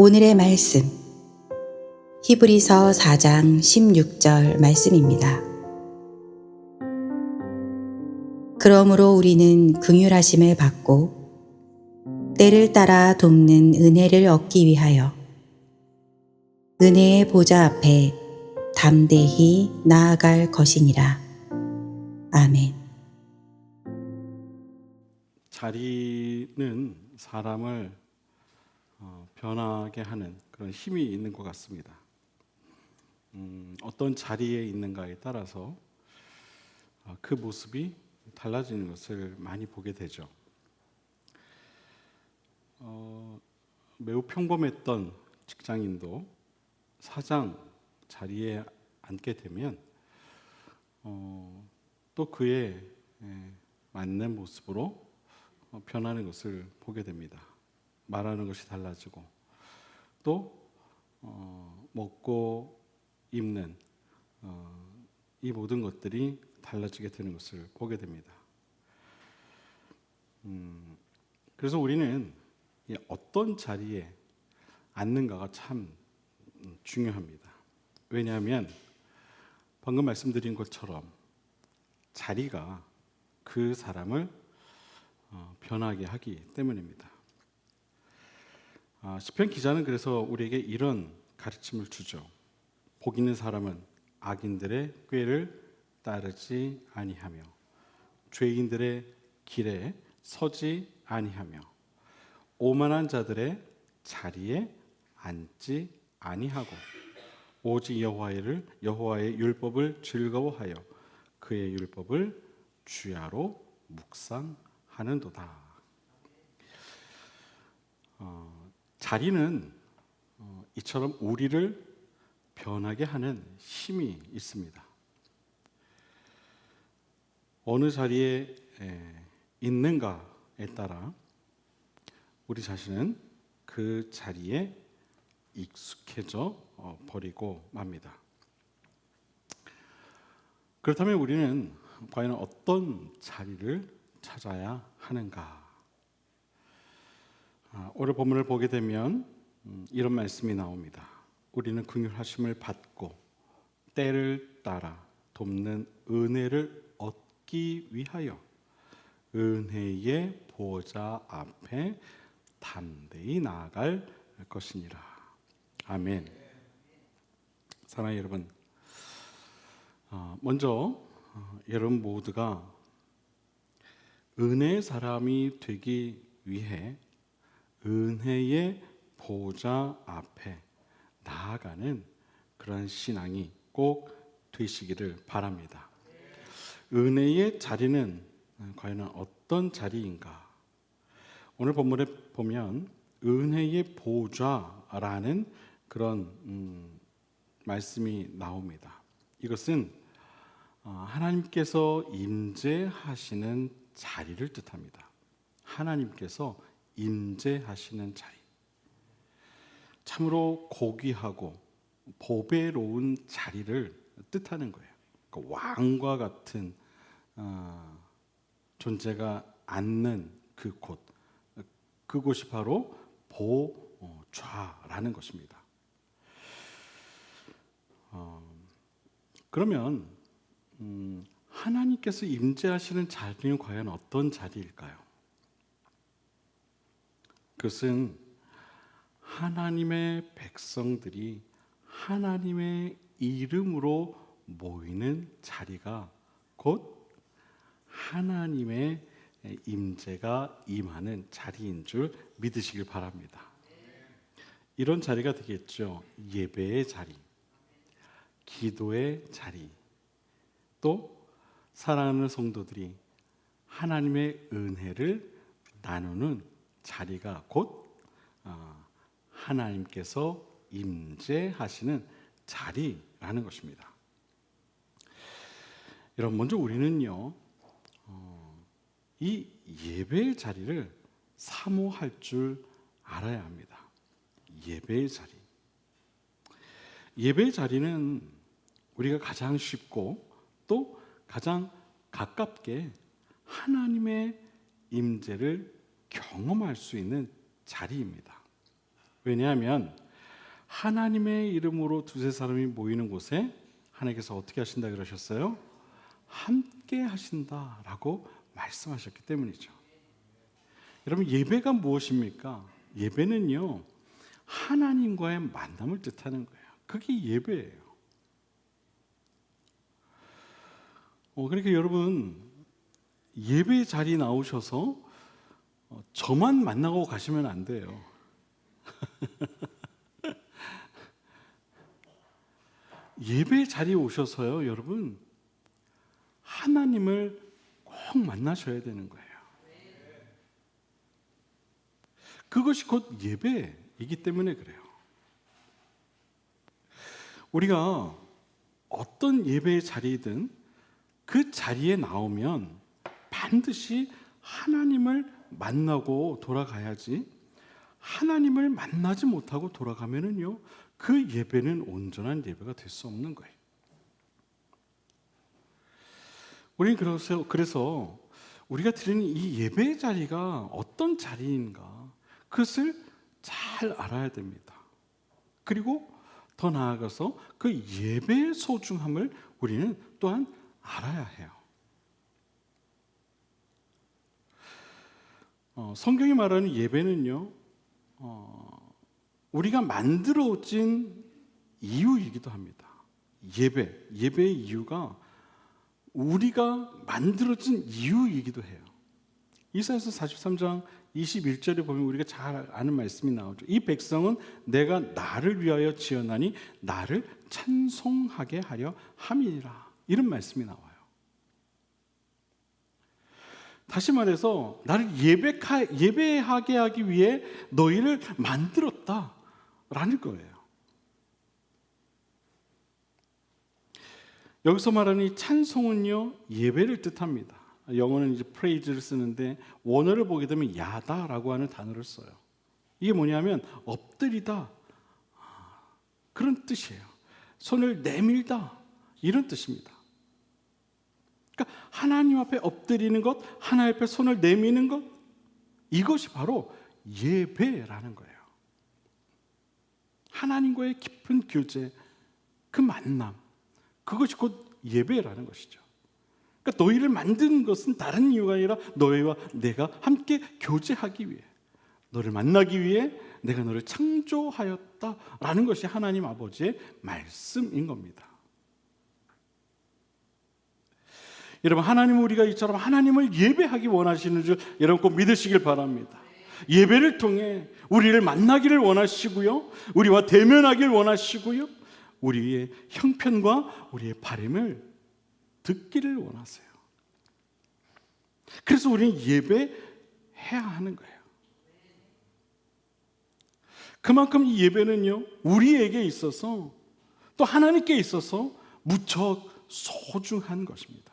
오늘의 말씀 히브리서 4장 16절 말씀입니다. 그러므로 우리는 긍휼하심을 받고 때를 따라 돕는 은혜를 얻기 위하여 은혜의 보좌 앞에 담대히 나아갈 것이니라. 아멘. 자리는 사람을 어, 변하게 하는 그런 힘이 있는 것 같습니다. 음, 어떤 자리에 있는가에 따라서 어, 그 모습이 달라지는 것을 많이 보게 되죠. 어, 매우 평범했던 직장인도 사장 자리에 앉게 되면 어, 또 그에 에, 맞는 모습으로 어, 변하는 것을 보게 됩니다. 말하는 것이 달라지고 또 어, 먹고 입는 어, 이 모든 것들이 달라지게 되는 것을 보게 됩니다. 음, 그래서 우리는 이 어떤 자리에 앉는가가 참 음, 중요합니다. 왜냐하면 방금 말씀드린 것처럼 자리가 그 사람을 어, 변하게 하기 때문입니다. 아, 시편 기자는 그래서 우리에게 이런 가르침을 주죠. 복 있는 사람은 악인들의 꾀를 따르지 아니하며 죄인들의 길에 서지 아니하며 오만한 자들의 자리에 앉지 아니하고 오직 여호와를 여호와의 율법을 즐거워하여 그의 율법을 주야로 묵상하는도다. 어, 자리는 어, 이처럼 우리를 변하게 하는 힘이 있습니다. 어느 자리에 에, 있는가에 따라 우리 자신은 그 자리에 익숙해져 어, 버리고 맙니다. 그렇다면 우리는 과연 어떤 자리를 찾아야 하는가? 아, 오늘 본문을 보게 되면 음, 이런 말씀이 나옵니다. 우리는 긍휼하심을 받고 때를 따라 돕는 은혜를 얻기 위하여 은혜의 보좌 앞에 담대히 나아갈 것이니라. 아멘. 사랑하는 여러분, 어, 먼저 어, 여러분 모두가 은혜의 사람이 되기 위해 은혜의 보좌 앞에 나아가는 그런 신앙이 꼭 되시기를 바랍니다. 은혜의 자리는 과연 어떤 자리인가? 오늘 본문에 보면 은혜의 보좌라는 그런 음, 말씀이 나옵니다. 이것은 어, 하나님께서 임재하시는 자리를 뜻합니다. 하나님께서 임재하시는 자리. 참으로 고귀하고 보배로운 자리를 뜻하는 거예요. 그러니까 왕과 같은 어, 존재가 앉는 그 곳, 그곳이 바로 보좌라는 것입니다. 어, 그러면 음, 하나님께서 임재하시는 자리는 과연 어떤 자리일까요? 그것은 하나님의 백성들이 하나님의 이름으로 모이는 자리가 곧 하나님의 임재가 임하는 자리인 줄 믿으시길 바랍니다. 이런 자리가 되겠죠. 예배의 자리, 기도의 자리, 또 사랑하는 성도들이 하나님의 은혜를 나누는 자리가 곧 어, 하나님께서 임재하시는 자리라는 것입니다. 여러분 먼저 우리는요 어, 이 예배의 자리를 사모할 줄 알아야 합니다. 예배의 자리. 예배의 자리는 우리가 가장 쉽고 또 가장 가깝게 하나님의 임재를 경험할 수 있는 자리입니다. 왜냐하면 하나님의 이름으로 두세 사람이 모이는 곳에 하나님께서 어떻게 하신다 그러셨어요? 함께 하신다라고 말씀하셨기 때문이죠. 여러분 예배가 무엇입니까? 예배는요 하나님과의 만남을 뜻하는 거예요. 그게 예배예요. 어, 그러니까 여러분 예배 자리 나오셔서 어, 저만 만나고 가시면 안 돼요. 예배 자리에 오셔서요, 여러분 하나님을 꼭 만나셔야 되는 거예요. 그것이 곧 예배이기 때문에 그래요. 우리가 어떤 예배의 자리든 그 자리에 나오면 반드시 하나님을 만나고 돌아가야지 하나님을 만나지 못하고 돌아가면은요 그 예배는 온전한 예배가 될 수 없는 거예요. 우리는 그래서 그래서 우리가 드리는 이 예배의 자리가 어떤 자리인가 그것을 잘 알아야 됩니다. 그리고 더 나아가서 그 예배의 소중함을 우리는 또한 알아야 해요. 어, 성경이 말하는 예배는요, 어, 우리가 만들어진 이유이기도 합니다. 예배, 예배의 이유가 우리가 만들어진 이유이기도 해요. 이사야서 43장 21절에 보면 우리가 잘 아는 말씀이 나오죠. 이 백성은 내가 나를 위하여 지어나니 나를 찬송하게 하려 함이니라. 이런 말씀이 나와요. 다시 말해서 나를 예배하, 예배하게 하기 위해 너희를 만들었다 라는 거예요. 여기서 말하는 이 찬송은요 예배를 뜻합니다. 영어는 이제 praise를 쓰는데 원어를 보게 되면 야다라고 하는 단어를 써요. 이게 뭐냐면 엎드리다 그런 뜻이에요. 손을 내밀다 이런 뜻입니다. 그러니까 하나님 앞에 엎드리는 것, 하나님 앞에 손을 내미는 것 이것이 바로 예배라는 거예요. 하나님과의 깊은 교제, 그 만남, 그것이 곧 예배라는 것이죠. 그러니까 너희를 만든 것은 다른 이유가 아니라 너희와 내가 함께 교제하기 위해, 너를 만나기 위해 내가 너를 창조하였다라는 것이 하나님 아버지의 말씀인 겁니다. 여러분 하나님 우리가 이처럼 하나님을 예배하기 원하시는 줄 여러분 꼭 믿으시길 바랍니다. 예배를 통해 우리를 만나기를 원하시고요. 우리와 대면하길 원하시고요. 우리의 형편과 우리의 바램을 듣기를 원하세요. 그래서 우리는 예배해야 하는 거예요. 그만큼 이 예배는요, 우리에게 있어서 또 하나님께 있어서 무척 소중한 것입니다.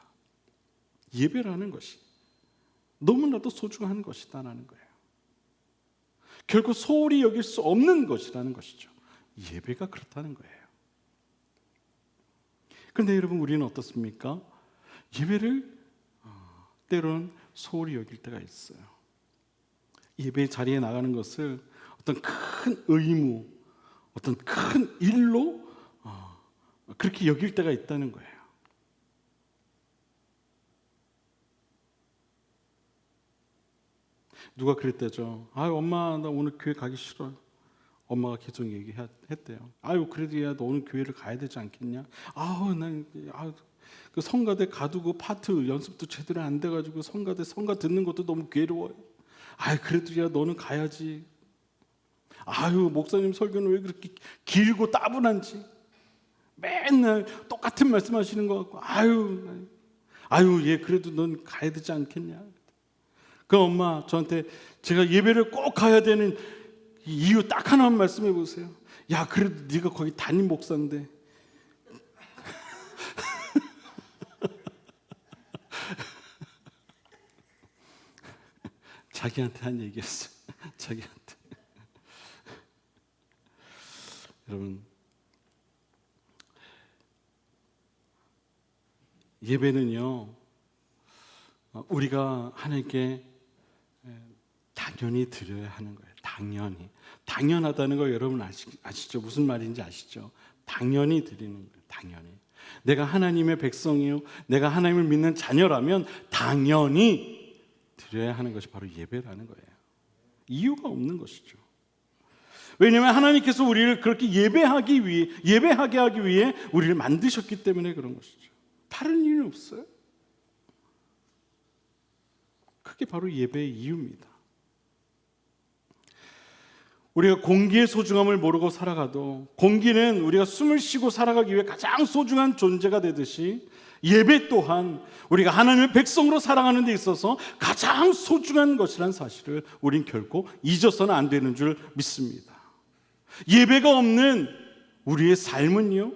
예배라는 것이 너무나도 소중한 것이다라는 거예요. 결코 소홀히 여길 수 없는 것이라는 것이죠. 예배가 그렇다는 거예요. 그런데 여러분 우리는 어떻습니까? 예배를 어, 때로는 소홀히 여길 때가 있어요. 예배 자리에 나가는 것을 어떤 큰 의무, 어떤 큰 일로 어, 그렇게 여길 때가 있다는 거예요. 누가 그랬대죠. 아, 엄마 나 오늘 교회 가기 싫어. 엄마가 계속 얘기했대요. 아유 그래도 야너 오늘 교회를 가야 되지 않겠냐? 아우 난그 성가대 가두고 파트 연습도 제대로 안 돼가지고 성가대 성가 듣는 것도 너무 괴로워요. 아유 그래도 야 너는 가야지. 아유 목사님 설교는 왜 그렇게 길고 따분한지 맨날 똑같은 말씀하시는 것 같고 아유 아유 얘 그래도 넌 가야 되지 않겠냐? 그 엄마 저한테 제가 예배를 꼭 가야 되는 이유 딱 하나만 말씀해 보세요. 야, 그래도 네가 거기 담임 목사인데. 자기한테 한 얘기였어. 자기한테. 여러분 예배는요 우리가 하나님께 당연히 드려야 하는 거예요. 당연히 당연하다는 거 여러분 아시, 아시죠? 무슨 말인지 아시죠? 당연히 드리는 거예요. 당연히. 내가 하나님의 백성이요. 내가 하나님을 믿는 자녀라면 당연히 드려야 하는 것이 바로 예배라는 거예요. 이유가 없는 것이죠. 왜냐하면 하나님께서 우리를 그렇게 예배하기 위해 예배하게 하기 위해 우리를 만드셨기 때문에 그런 것이죠. 다른 이유는 없어요. 그게 바로 예배의 이유입니다. 우리가 공기의 소중함을 모르고 살아가도 공기는 우리가 숨을 쉬고 살아가기 위해 가장 소중한 존재가 되듯이 예배 또한 우리가 하나님의 백성으로 살아가는 데 있어서 가장 소중한 것이라는 사실을 우린 결코 잊어서는 안 되는 줄 믿습니다. 예배가 없는 우리의 삶은요,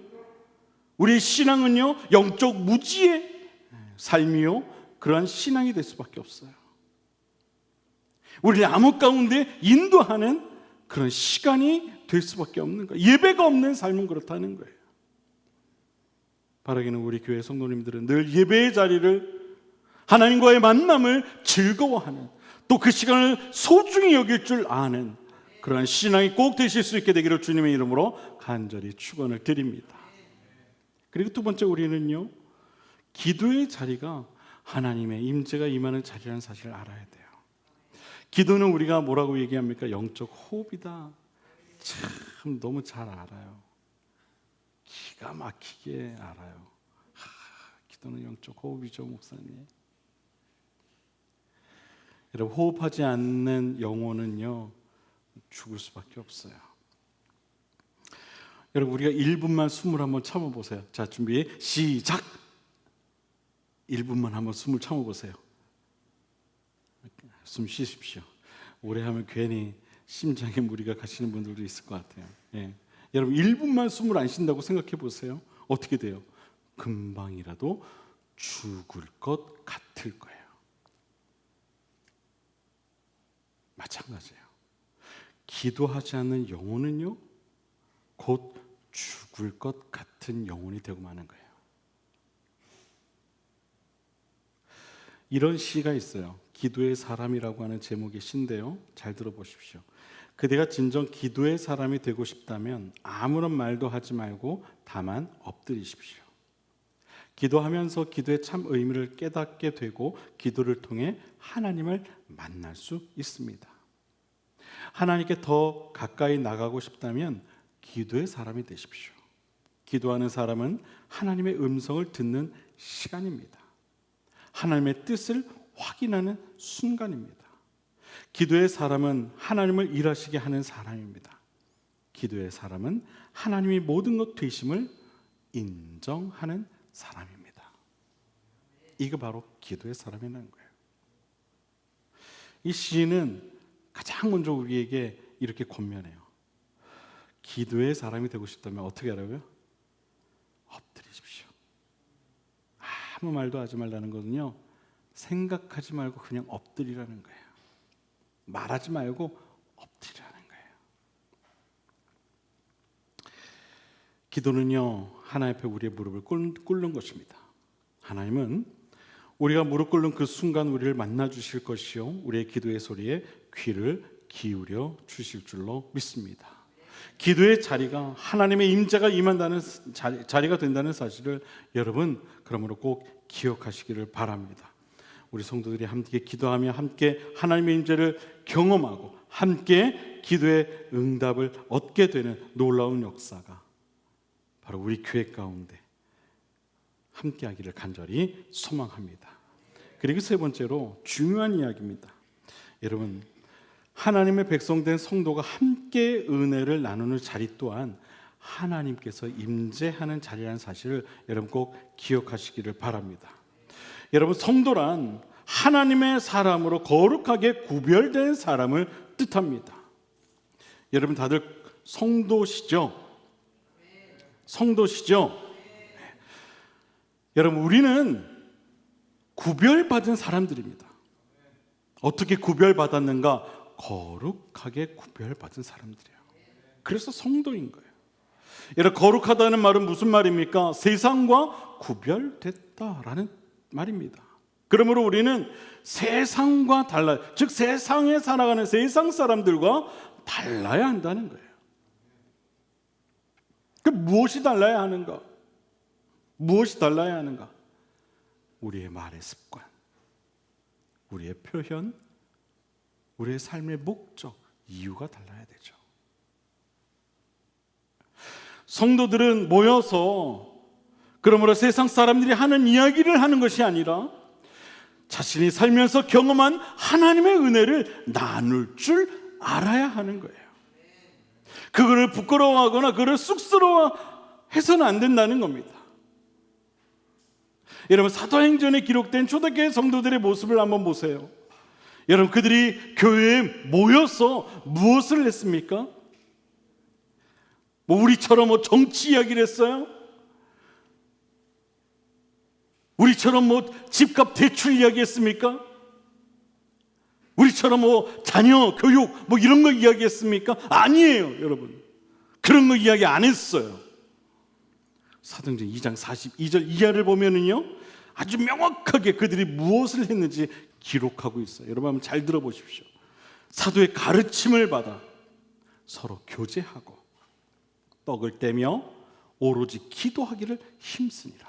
우리의 신앙은요, 영적 무지의 삶이요, 그러한 신앙이 될 수밖에 없어요. 우리를 암흑 가운데 인도하는 그런 시간이 될 수밖에 없는 거예요. 예배가 없는 삶은 그렇다는 거예요. 바라기는 우리 교회 성도님들은 늘 예배의 자리를 하나님과의 만남을 즐거워하는 또 그 시간을 소중히 여길 줄 아는 그러한 신앙이 꼭 되실 수 있게 되기를 주님의 이름으로 간절히 축원을 드립니다. 그리고 두 번째 우리는요. 기도의 자리가 하나님의 임재가 임하는 자리라는 사실을 알아야 돼요. 기도는 우리가 뭐라고 얘기합니까? 영적 호흡이다. 참 너무 잘 알아요. 기가 막히게 알아요. 하, 기도는 영적 호흡이죠, 목사님. 여러분 호흡하지 않는 영혼은요 죽을 수밖에 없어요. 여러분 우리가 1분만 숨을 한번 참아 보세요. 자 준비 시작. 1분만 한번 숨을 참아 보세요. 숨 쉬십시오. 오래 하면 괜히 심장에 무리가 가시는 분들도 있을 것 같아요. 예. 여러분 1분만 숨을 안 쉰다고 생각해 보세요. 어떻게 돼요? 금방이라도 죽을 것 같을 거예요. 마찬가지예요. 기도하지 않는 영혼은요, 곧 죽을 것 같은 영혼이 되고 마는 거예요. 이런 시가 있어요. 기도의 사람이라고 하는 제목의 시인데요. 잘 들어보십시오. 그대가 진정 기도의 사람이 되고 싶다면 아무런 말도 하지 말고 다만 엎드리십시오. 기도하면서 기도의 참 의미를 깨닫게 되고 기도를 통해 하나님을 만날 수 있습니다. 하나님께 더 가까이 나가고 싶다면 기도의 사람이 되십시오. 기도하는 사람은 하나님의 음성을 듣는 시간입니다. 하나님의 뜻을 확인하는 순간입니다. 기도의 사람은 하나님을 일하시게 하는 사람입니다. 기도의 사람은 하나님이 모든 것 되심을 인정하는 사람입니다. 이거 바로 기도의 사람이라는 거예요. 이 시인은 가장 먼저 우리에게 이렇게 권면해요. 기도의 사람이 되고 싶다면 어떻게 하라고요? 엎드리십시오. 아무 말도 하지 말라는 거는요. 생각하지 말고 그냥 엎드리라는 거예요. 말하지 말고 엎드리라는 거예요. 기도는요. 하나님 앞에 우리의 무릎을 꿇는 것입니다. 하나님은 우리가 무릎 꿇는 그 순간 우리를 만나 주실 것이요 우리의 기도의 소리에 귀를 기울여 주실 줄로 믿습니다. 기도의 자리가 하나님의 임재가 임한다는 자리, 자리가 된다는 사실을 여러분 그러므로 꼭 기억하시기를 바랍니다. 우리 성도들이 함께 기도하며 함께 하나님의 임재를 경험하고 함께 기도의 응답을 얻게 되는 놀라운 역사가 바로 우리 교회 가운데 함께 하기를 간절히 소망합니다. 그리고 세 번째로 중요한 이야기입니다. 여러분 하나님의 백성된 성도가 함께 은혜를 나누는 자리 또한 하나님께서 임재하는 자리라는 사실을 여러분 꼭 기억하시기를 바랍니다. 여러분 성도란 하나님의 사람으로 거룩하게 구별된 사람을 뜻합니다. 여러분 다들 성도시죠? 성도시죠? 여러분 우리는 구별받은 사람들입니다. 어떻게 구별받았는가? 거룩하게 구별받은 사람들이에요. 그래서 성도인 거예요. 여러분 거룩하다는 말은 무슨 말입니까? 세상과 구별됐다라는 말입니다. 그러므로 우리는 세상과 달라, 즉 세상에 살아가는 세상 사람들과 달라야 한다는 거예요. 그 무엇이 달라야 하는가? 무엇이 달라야 하는가? 우리의 말의 습관, 우리의 표현, 우리의 삶의 목적, 이유가 달라야 되죠. 성도들은 모여서 그러므로 세상 사람들이 하는 이야기를 하는 것이 아니라 자신이 살면서 경험한 하나님의 은혜를 나눌 줄 알아야 하는 거예요. 그거를 부끄러워하거나 그를 쑥스러워 해서는 안 된다는 겁니다. 여러분 사도행전에 기록된 초대교회 성도들의 모습을 한번 보세요. 여러분 그들이 교회에 모여서 무엇을 했습니까? 뭐 우리처럼 뭐 정치 이야기를 했어요? 우리처럼 뭐 집값 대출 이야기했습니까? 우리처럼 뭐 자녀 교육 뭐 이런 거 이야기했습니까? 아니에요, 여러분. 그런 거 이야기 안 했어요. 사도행전 2장 42절 이하를 보면은요. 아주 명확하게 그들이 무엇을 했는지 기록하고 있어요. 여러분 한번 잘 들어보십시오. 사도의 가르침을 받아 서로 교제하고 떡을 떼며 오로지 기도하기를 힘쓰니라.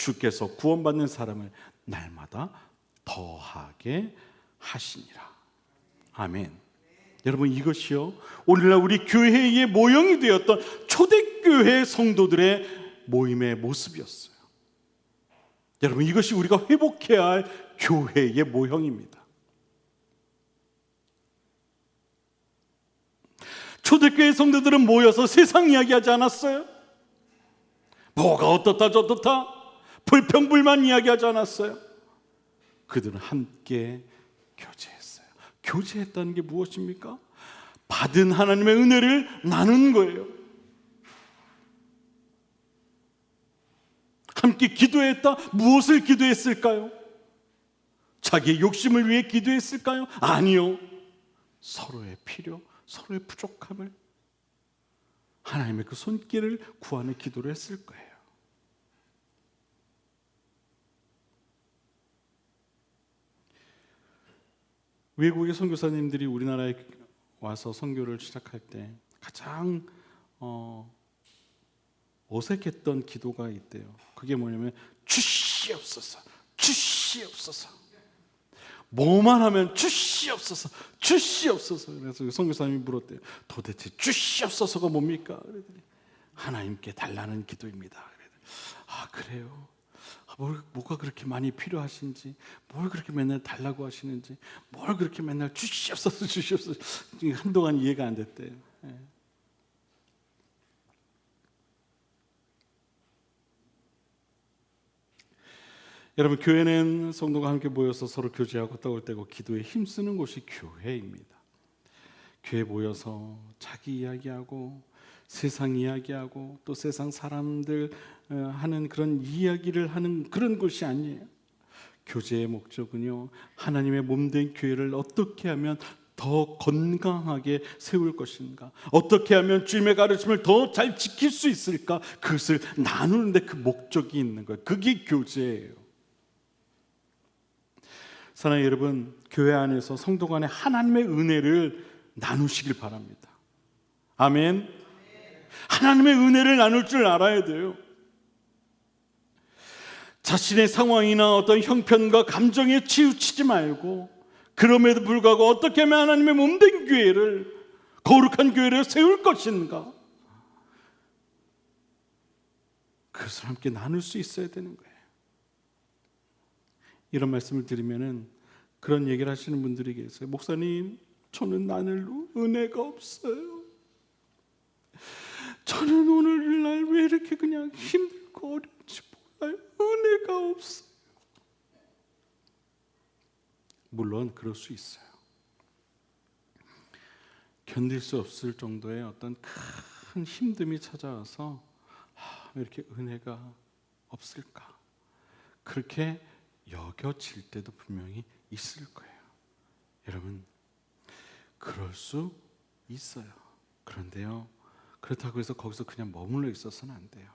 주께서 구원받는 사람을 날마다 더하게 하시니라. 아멘. 여러분 이것이요 오늘날 우리 교회의 모형이 되었던 초대교회 성도들의 모임의 모습이었어요. 여러분 이것이 우리가 회복해야 할 교회의 모형입니다. 초대교회 성도들은 모여서 세상 이야기하지 않았어요. 뭐가 어떻다 저떻다 불평불만 이야기하지 않았어요. 그들은 함께 교제했어요. 교제했다는 게 무엇입니까? 받은 하나님의 은혜를 나눈 거예요. 함께 기도했다. 무엇을 기도했을까요? 자기의 욕심을 위해 기도했을까요? 아니요. 서로의 필요, 서로의 부족함을 하나님의 그 손길을 구하는 기도를 했을 거예요. 외국의 선교사님들이 우리나라에 와서 선교를 시작할 때 가장 어, 어색했던 기도가 있대요. 그게 뭐냐면 주시옵소서, 주시옵소서. 뭐만 하면 주시옵소서, 주시옵소서. 그래서 그 선교사님이 물었대요. 도대체 주시옵소서가 뭡니까? 하나님께 달라는 기도입니다. 아 그래요. 아, 뭘 뭐가 그렇게 많이 필요하신지, 뭘 그렇게 맨날 달라고 하시는지, 뭘 그렇게 맨날 주시옵소서, 주시옵소서. 한동안 이해가 안 됐대요. 예. 여러분 교회는 성도가 함께 모여서 서로 교제하고 떼고 기도에 힘쓰는 곳이 교회입니다. 교회 모여서 자기 이야기하고 세상 이야기하고 또 세상 사람들 어, 하는 그런 이야기를 하는 그런 곳이 아니에요. 교제의 목적은요 하나님의 몸된 교회를 어떻게 하면 더 건강하게 세울 것인가? 어떻게 하면 주님의 가르침을 더 잘 지킬 수 있을까? 그것을 나누는데 그 목적이 있는 거예요. 그게 교제예요. 사랑하는 여러분, 교회 안에서 성도 간에 하나님의 은혜를 나누시길 바랍니다. 아멘. 하나님의 은혜를 나눌 줄 알아야 돼요. 자신의 상황이나 어떤 형편과 감정에 치우치지 말고 그럼에도 불구하고 어떻게 하면 하나님의 몸된 교회를 거룩한 교회를 세울 것인가? 그것을 함께 나눌 수 있어야 되는 거예요. 이런 말씀을 드리면은 그런 얘기를 하시는 분들이 계세요. 목사님, 저는 나눌 은혜가 없어요. 저는 오늘날 왜 이렇게 그냥 힘들고 어려운지 몰라요. 은혜가 없어요. 물론 그럴 수 있어요. 견딜 수 없을 정도의 어떤 큰 힘듦이 찾아와서 아, 왜 이렇게 은혜가 없을까? 그렇게 여겨질 때도 분명히 있을 거예요. 여러분, 그럴 수 있어요. 그런데요, 그렇다고 해서 거기서 그냥 머물러 있어서는 안 돼요.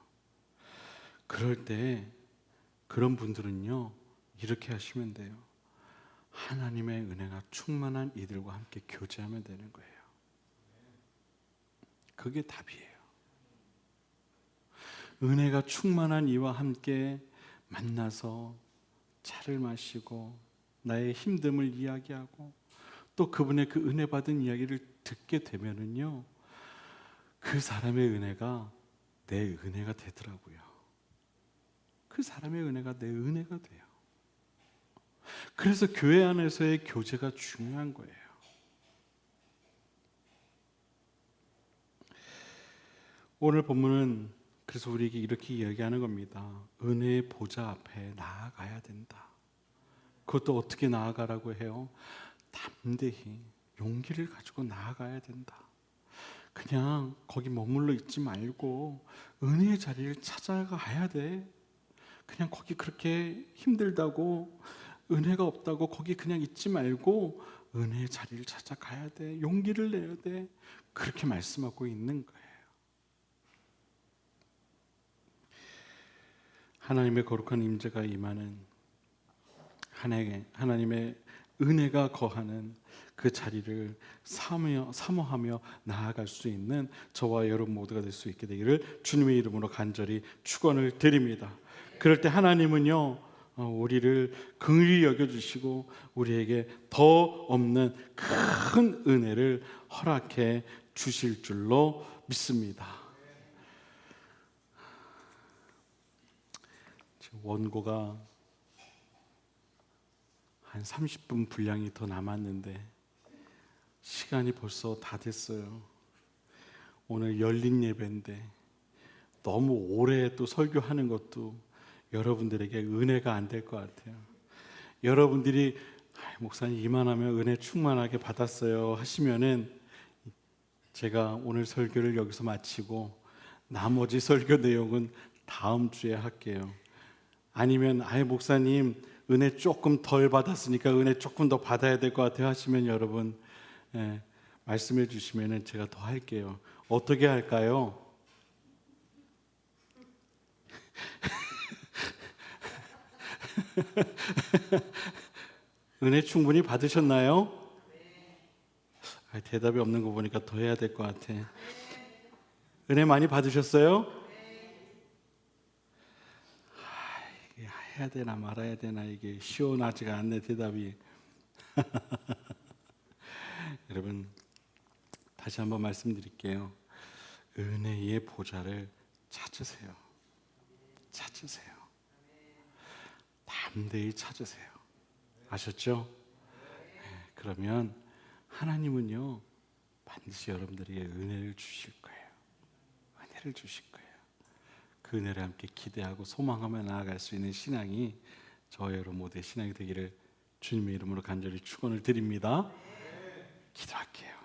그럴 때 그런 분들은요, 이렇게 하시면 돼요. 하나님의 은혜가 충만한 이들과 함께 교제하면 되는 거예요. 그게 답이에요. 은혜가 충만한 이와 함께 만나서 차를 마시고 나의 힘듦을 이야기하고 또 그분의 그 은혜 받은 이야기를 듣게 되면은요 그 사람의 은혜가 내 은혜가 되더라고요. 그 사람의 은혜가 내 은혜가 돼요. 그래서 교회 안에서의 교제가 중요한 거예요. 오늘 본문은 그래서 우리에게 이렇게 이야기하는 겁니다. 은혜의 보좌 앞에 나아가야 된다. 그것도 어떻게 나아가라고 해요? 담대히 용기를 가지고 나아가야 된다. 그냥 거기 머물러 있지 말고 은혜의 자리를 찾아가야 돼. 그냥 거기 그렇게 힘들다고 은혜가 없다고 거기 그냥 있지 말고 은혜의 자리를 찾아가야 돼. 용기를 내야 돼. 그렇게 말씀하고 있는 거예요. 하나님의 거룩한 임재가 임하는 하나님의, 은혜가 거하는 그 자리를 사모하며, 사모하며 나아갈 수 있는 저와 여러분 모두가 될 수 있게 되기를 주님의 이름으로 간절히 축원을 드립니다. 그럴 때 하나님은요 어, 우리를 긍휼히 여겨주시고 우리에게 더 없는 큰 은혜를 허락해 주실 줄로 믿습니다. 원고가 한 30분 분량이 더 남았는데 시간이 벌써 다 됐어요. 오늘 열린 예배인데 너무 오래 또 설교하는 것도 여러분들에게 은혜가 안 될 것 같아요. 여러분들이 "아, 목사님 이만하면 은혜 충만하게 받았어요 하시면은 제가 오늘 설교를 여기서 마치고 나머지 설교 내용은 다음 주에 할게요. 아니면 아예 목사님 은혜 조금 덜 받았으니까 은혜 조금 더 받아야 될 것 같아요 하시면 여러분 예, 말씀해 주시면은 제가 더 할게요. 어떻게 할까요? 은혜 충분히 받으셨나요? 아, 대답이 없는 거 보니까 더 해야 될 것 같아. 은혜 많이 받으셨어요? 아, 이게 해야 되나 말아야 되나 이게 시원하지가 않네 대답이. 여러분 다시 한번 말씀드릴게요. 은혜의 보좌를 찾으세요. 찾으세요. 담대히 찾으세요. 아셨죠? 네, 그러면 하나님은요 반드시 여러분들에게 은혜를 주실 거예요. 은혜를 주실 거예요. 그 은혜를 함께 기대하고 소망하며 나아갈 수 있는 신앙이 저 여러분 모두의 신앙이 되기를 주님의 이름으로 간절히 축원을 드립니다. 기도할게요.